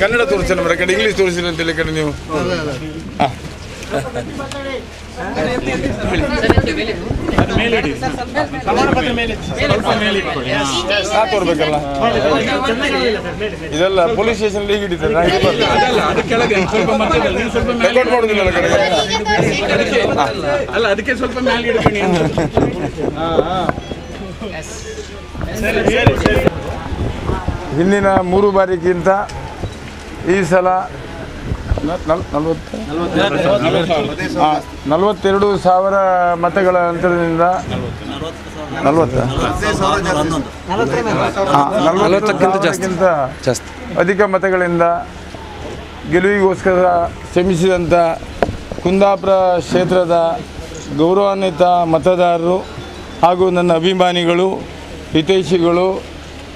ಕನ್ನಡ ತೋರಿಸಿಲ್ಲ ಮರ ಕಡೆ ಇಂಗ್ಲೀಷ್ ತೋರಿಸಿಲ್ಲ ಅಂತೇಳಿ ಕಡೆ ನೀವು. ಇದೆಲ್ಲ ಪೊಲೀಸ್ ಸ್ಟೇಷನ್ ಲೀಗ್ ಕಡೆ ಅಲ್ಲ ಅದಕ್ಕೆ ಸ್ವಲ್ಪ ಹಿಂದಿನ ಮೂರು ಬಾರಿಗಿಂತ ಈ ಸಲ ನಲವತ್ತೆರಡು ಸಾವಿರ ಮತಗಳ ಅಂತರದಿಂದ ನಲ್ವತ್ತ? ನಲವತ್ತಕ್ಕಿಂತ ಜಾಸ್ತಿ. ಅಧಿಕ ಮತಗಳಿಂದ ಗೆಲುವಿಗೋಸ್ಕರ ಶ್ರಮಿಸಿದಂಥ ಕುಂದಾಪುರ ಕ್ಷೇತ್ರದ ಗೌರವಾನ್ವಿತ ಮತದಾರರು ಹಾಗೂ ನನ್ನ ಅಭಿಮಾನಿಗಳು ಹಿತೈಷಿಗಳು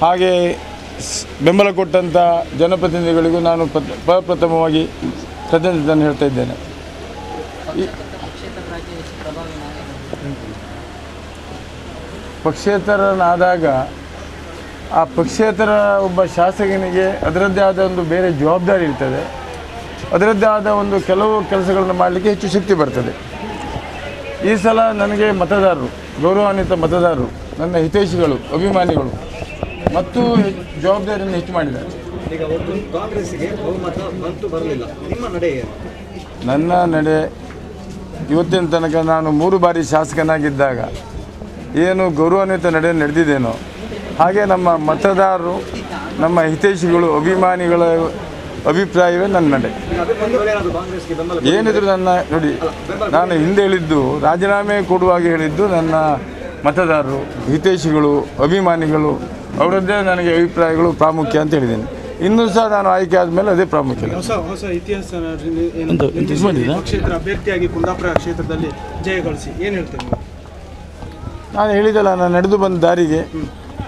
ಹಾಗೆ ಬೆಂಬಲ ಕೊಟ್ಟಂಥ ಜನಪ್ರತಿನಿಧಿಗಳಿಗೂ ನಾನು ಪ್ರಥ- ಪ್ರಪ್ರಥಮವಾಗಿ ಕೃತಜ್ಞತೆಯನ್ನು ಹೇಳ್ತಾ ಇದ್ದೇನೆ. ಪಕ್ಷೇತರನಾದಾಗ, ಆ ಪಕ್ಷೇತರ ಒಬ್ಬ ಶಾಸಕನಿಗೆ ಅದರದ್ದೇ ಆದ ಒಂದು ಬೇರೆ ಜವಾಬ್ದಾರಿ ಇರ್ತದೆ. ಅದರದ್ದೇ ಆದ ಒಂದು ಕೆಲವು ಕೆಲಸಗಳನ್ನು ಮಾಡಲಿಕ್ಕೆ ಹೆಚ್ಚು ಶಕ್ತಿ ಬರ್ತದೆ. ಈ ಸಲ ನನಗೆ ಮತದಾರರು, ಗೌರವಾನ್ವಿತ ಮತದಾರರು, ನನ್ನ ಹಿತೈಷಿಗಳು, ಅಭಿಮಾನಿಗಳು ಮತ್ತು ಜವಾಬ್ದಾರಿಯನ್ನು ಹೆಚ್ಚು ಮಾಡಿದ್ದಾರೆ. ಈಗ ಒಟ್ಟು ಕಾಂಗ್ರೆಸ್ಗೆ ಬಹುಮತ ಬಂತು ಬರಲಿಲ್ಲ. ನಿಮ್ಮ ನಡೆ ನನ್ನ ನಡೆ ಇವತ್ತಿನ ತನಕ ನಾನು ಮೂರು ಬಾರಿ ಶಾಸಕನಾಗಿದ್ದಾಗ ಏನು ಗೌರವಾನ್ವಿತ ನಡೆ ನಡೆದಿದ್ದೇನೋ ಹಾಗೆ ನಮ್ಮ ಮತದಾರರು ನಮ್ಮ ಹಿತೈಷಿಗಳು ಅಭಿಮಾನಿಗಳ ಅಭಿಪ್ರಾಯವೇ ನನ್ನ ನಡೆ. ಏನಿದ್ರು ನನ್ನ ನೋಡಿ ನಾನು ಹಿಂದೆ ಹೇಳಿದ್ದು ರಾಜೀನಾಮೆ ಕೊಡುವಾಗ ಹೇಳಿದ್ದು ನನ್ನ ಮತದಾರರು ಹಿತೈಷಿಗಳು ಅಭಿಮಾನಿಗಳು ಅವರದ್ದೇ ನನಗೆ ಅಭಿಪ್ರಾಯಗಳು ಪ್ರಾಮುಖ್ಯ ಅಂತ ಹೇಳಿದ್ದೇನೆ. ಇನ್ನೂ ಸಹ ನಾನು ಆಯ್ಕೆ ಆದಮೇಲೆ ಅದೇ ಪ್ರಾಮುಖ್ಯ. ಹೊಸ ಹೊಸ ಇತಿಹಾಸ ಕ್ಷೇತ್ರ ಅಭ್ಯರ್ಥಿಯಾಗಿ ಕುಂದಾಪುರ ಕ್ಷೇತ್ರದಲ್ಲಿ ಜಯ ಗಳಿಸಿ ಏನು ಹೇಳ್ತೇನೆ ನಾನು ಹೇಳಿದಲ್ಲ ನಾನು ನಡೆದು ಬಂದ ದಾರಿಗೆ.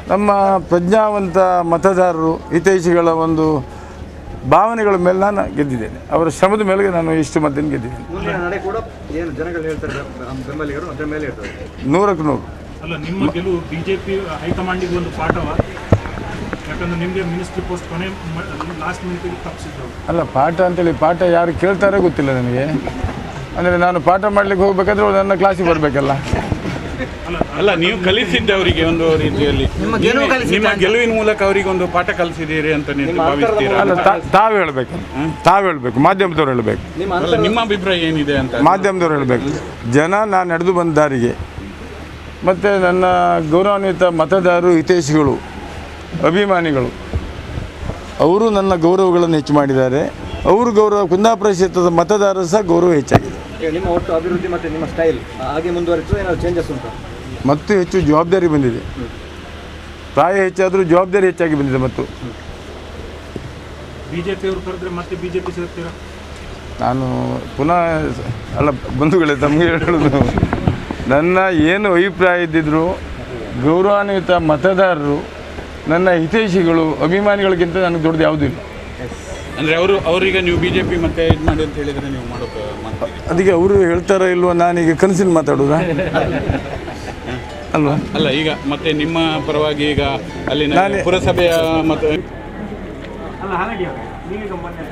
ನಮ್ಮ ಪ್ರಜ್ಞಾವಂತ ಮತದಾರರು ಹಿತೈಷಿಗಳ ಒಂದು ಭಾವನೆಗಳ ಮೇಲೆ ನಾನು ಗೆದ್ದಿದ್ದೇನೆ. ಅವರ ಶ್ರಮದ ಮೇಲೆ ನಾನು ಇಷ್ಟು ಮತದಿಂದ ಗೆದ್ದಿದ್ದೇನೆ. ನೂರಕ್ಕೆ ನೂರು. ಅಲ್ಲ ನಿಮ್ಮ ಗೆಲುವು ಬಿಜೆಪಿ ಹೈಕಮಾಂಡಿಗೆ ಒಂದು ಪಾಠವ. ಯಾಕಂದ್ರೆ ನಿಮಗೆ ಮಿನಿಸ್ಟ್ರಿ ಪೋಸ್ಟ್ ಕೊನೆ ಲಾಸ್ಟ್ ಮಿನಿಟಿಗೆ ತಪ್ಪಿಸಿದ್ರು. ಅಲ್ಲ ಪಾಠ ಅಂತೇಳಿ ಪಾಠ ಯಾರು ಕೇಳ್ತಾರೆ ಗೊತ್ತಿಲ್ಲ ನನಗೆ. ಅಂದರೆ ನಾನು ಪಾಠ ಮಾಡಲಿಕ್ಕೆ ಹೋಗ್ಬೇಕಾದ್ರೆ ನನ್ನ ಕ್ಲಾಸಿಗೆ ಬರಬೇಕಲ್ಲ. ಅಲ್ಲ ನೀವು ಕಲಿಸಿದ್ದೆ ಅವರಿಗೆ ಒಂದು ರೀತಿಯಲ್ಲಿ. ನಿಮ್ಮ ಗೆಲುವಿನ ಮೂಲಕ ಅವರಿಗೆ ಒಂದು ಪಾಠ ಕಲಿಸಿದ್ದೀರಿ ಅಂತ ನೀವು ಭಾವಿಸ್ತೀರಾ? ಅಲ್ಲ ತಾವ್ ತಾವು ಹೇಳಬೇಕು. ತಾವು ಹೇಳಬೇಕು ಮಾಧ್ಯಮದವ್ರು ಹೇಳಬೇಕು. ನಿಮ್ಮ ಅಭಿಪ್ರಾಯ ಏನಿದೆ ಅಂತ? ಮಾಧ್ಯಮದವ್ರು ಹೇಳಬೇಕು. ಜನ ನಾನು ನಡೆದು ಬಂದ ದಾರಿಗೆ ಮತ್ತು ನನ್ನ ಗೌರವಾನ್ವಿತ ಮತದಾರರು ಹಿತೈಷಿಗಳು ಅಭಿಮಾನಿಗಳು. ಅವರು ನನ್ನ ಗೌರವಗಳನ್ನು ಹೆಚ್ಚು ಮಾಡಿದ್ದಾರೆ. ಅವರು ಗೌರವ ಕುಂದಾಪುರ ಕ್ಷೇತ್ರದ ಮತದಾರರು ಸಹ ಗೌರವ ಹೆಚ್ಚಾಗಿದೆ. ನಿಮ್ಮ ಒಟ್ಟು ಅಭಿವೃದ್ಧಿ ಮತ್ತು ನಿಮ್ಮ ಸ್ಟೈಲ್ ಹಾಗೆ ಮುಂದುವರಿತು ಏನಾದರೂ ಚೇಂಜಸ್ ಉಂಟು? ಮತ್ತು ಹೆಚ್ಚು ಜವಾಬ್ದಾರಿ ಬಂದಿದೆ. ಪ್ರಾಯ ಹೆಚ್ಚಾದರೂ ಜವಾಬ್ದಾರಿ ಹೆಚ್ಚಾಗಿ ಬಂದಿದೆ ಮತ್ತು. ಬಿಜೆಪಿ ಅವರು ಕರೆದ್ರೆ ಮತ್ತೆ ಬಿಜೆಪಿ ಸೇರ್ತೀರಾ? ನಾನು ಪುನಃ ಅಲ್ಲ ಬಂಧುಗಳೇ ತಮಗೆ ಹೇಳೋದು. ನನ್ನ ಏನು ಅಭಿಪ್ರಾಯ ಇದ್ದಿದ್ರು ಗೌರವಾನ್ವಿತ ಮತದಾರರು ನನ್ನ ಹಿತೈಷಿಗಳು ಅಭಿಮಾನಿಗಳಿಗಿಂತ ನನಗೆ ದೊಡ್ಡದು ಯಾವುದೂ ಇಲ್ಲ. ಅಂದರೆ ಅವರು ಅವರಿಗೆ ನೀವು ಬಿ ಜೆ ಪಿ ಮತ್ತೆ ಇದು ಮಾಡಿ ಅಂತ ಹೇಳಿದರೆ ನೀವು ಮಾಡೋಕೆ ಅದಕ್ಕೆ ಅವರು ಹೇಳ್ತಾರೋ ಇಲ್ವೋ ನಾನೀಗ ಕನಸಿನ ಮಾತಾಡೋದಾ? ಅಲ್ವಾ? ಅಲ್ಲ ಈಗ ಮತ್ತೆ ನಿಮ್ಮ ಪರವಾಗಿ ಈಗ ಅಲ್ಲಿ ನಾನು ಪುರಸಭೆಯ ಮತ್ತು ಅಲ್ಲ ಹಾಗಾಗಿ ನೀವೀಗ ಮೊನ್ನೆ